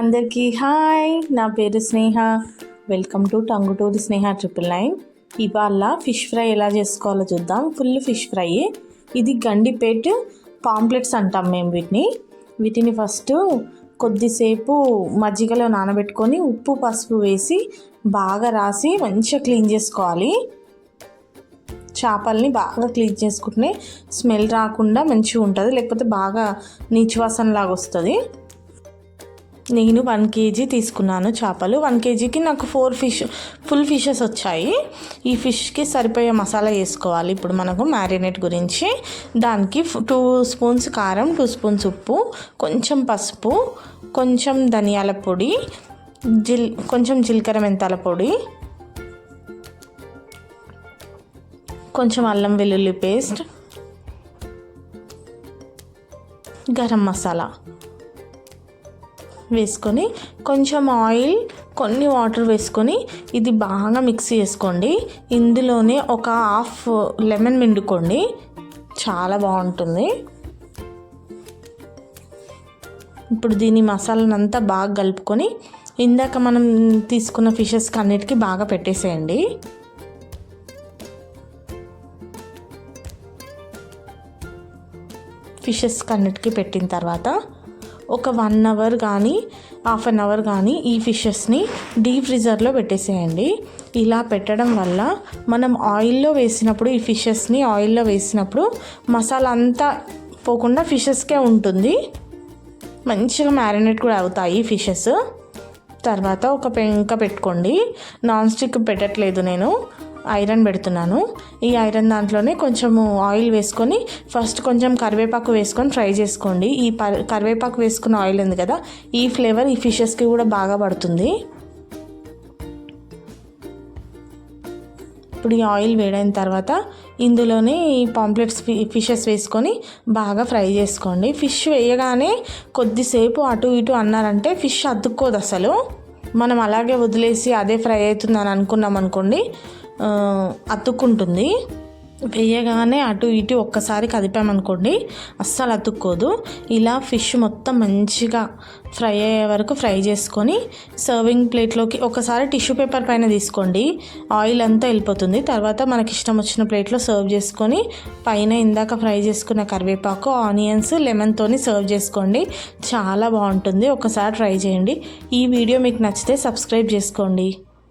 అందరికీ హాయ్. నా పేరు Sneha. Welcome to Tanguturi Sneha triple nine. ఇవాళ ఫిష్ ఫ్రై ఎలా చేసుకోవాలో చూద్దాం. Full fish fry. ఇది గండిపేట్ పాంప్లెట్స్ అంటాం మేము వీటిని. వీటిని ఫస్ట్ కొద్దిసేపు మజ్జిగలో నానబెట్టుకొని ఉప్పు పసుపు వేసి బాగా రాసి మంచిగా క్లీన్ చేసుకోవాలి. చేపల్ని బాగా క్లీన్ చేసుకుంటే స్మెల్ రాకుండా మంచిగా ఉంటుంది. లేకపోతే బాగా నీచువాసన లాగా వస్తుంది. నేను వన్ కేజీ తీసుకున్నాను చేపలు. వన్ కేజీకి నాకు ఫోర్ ఫిష్ ఫుల్ ఫిషెస్ వచ్చాయి. ఈ ఫిష్కి సరిపోయే మసాలా వేసుకోవాలి. ఇప్పుడు మనకు మ్యారినేట్ గురించి. దానికి టూ స్పూన్స్ కారం టూ స్పూన్స్ ఉప్పు కొంచెం పసుపు కొంచెం ధనియాల పొడి జిల్ కొంచెం జీలకర్ర మెంతాల పొడి కొంచెం అల్లం వెల్లుల్లి పేస్ట్ గరం మసాలా. వేసుకొని కొంచెం ఆయిల్ కొన్ని వాటర్ వేసుకొని ఇది బాగా మిక్స్ చేసుకోండి. ఇందులోనే ఒక హాఫ్ లెమన్ పిండుకోండి. చాలా బాగుంటుంది. ఇప్పుడు దీని మసాలానంతా బాగా కలుపుకొని ఇందాక మనం తీసుకున్న ఫిషెస్కి అన్నిటికీ బాగా పెట్టేసేయండి. ఫిషెస్కి అన్నిటికీ పెట్టిన తర్వాత ఒక వన్ అవర్ కానీ హాఫ్ అన్ అవర్ కానీ ఈ ఫిషెస్ని డీప్ ఫ్రీజర్లో పెట్టేసేయండి. ఇలా పెట్టడం వల్ల మనం ఆయిల్లో వేసినప్పుడు ఈ ఫిషెస్ని ఆయిల్లో వేసినప్పుడు మసాలా అంతా పోకుండా ఫిషెస్కే ఉంటుంది. మంచిగా మ్యారినేట్ కూడా అవుతాయి ఫిషెస్ తర్వాత ఒక పెంక పెట్టుకోండి. నాన్ స్టిక్ పెట్టట్లేదు నేను. ఐరన్ పెడుతున్నాను. ఈ ఐరన్ దాంట్లోనే కొంచెము ఆయిల్ వేసుకొని ఫస్ట్ కొంచెం కరివేపాకు వేసుకొని ఫ్రై చేసుకోండి. ఈ కరివేపాకు వేసుకున్న ఆయిల్ ఉంది కదా ఈ ఫ్లేవర్ ఈ ఫిషెస్కి కూడా బాగా పడుతుంది. ఇప్పుడు ఈ ఆయిల్ వేడైన తర్వాత ఇందులోనే ఈ పాంప్లెట్స్ ఫిషెస్ వేసుకొని బాగా ఫ్రై చేసుకోండి. ఫిష్ వేయగానే కొద్దిసేపు అటు ఇటు అన్నారంటే ఫిష్ అతుక్కోదు అసలు మనం అలాగే వదిలేసి అదే ఫ్రై అవుతుందని అనుకున్నాం అనుకోండి అతుక్కుంటుంది. వేయగానే అటు ఇటు ఒక్కసారి కదిపామనుకోండి అస్సలు అతుక్కోదు. ఇలా ఫిష్ మొత్తం మంచిగా ఫ్రై అయ్యే వరకు ఫ్రై చేసుకొని సర్వింగ్ ప్లేట్లోకి ఒకసారి టిష్యూ పేపర్ పైన తీసుకోండి. ఆయిల్ అంతా వెళ్ళిపోతుంది. తర్వాత మనకి ఇష్టం వచ్చిన ప్లేట్లో సర్వ్ చేసుకొని పైన ఇందాక ఫ్రై చేసుకున్న కరివేపాకు ఆనియన్స్ లెమన్తోని సర్వ్ చేసుకోండి. చాలా బాగుంటుంది. ఒకసారి ట్రై చేయండి. ఈ వీడియో మీకు నచ్చితే సబ్స్క్రైబ్ చేసుకోండి.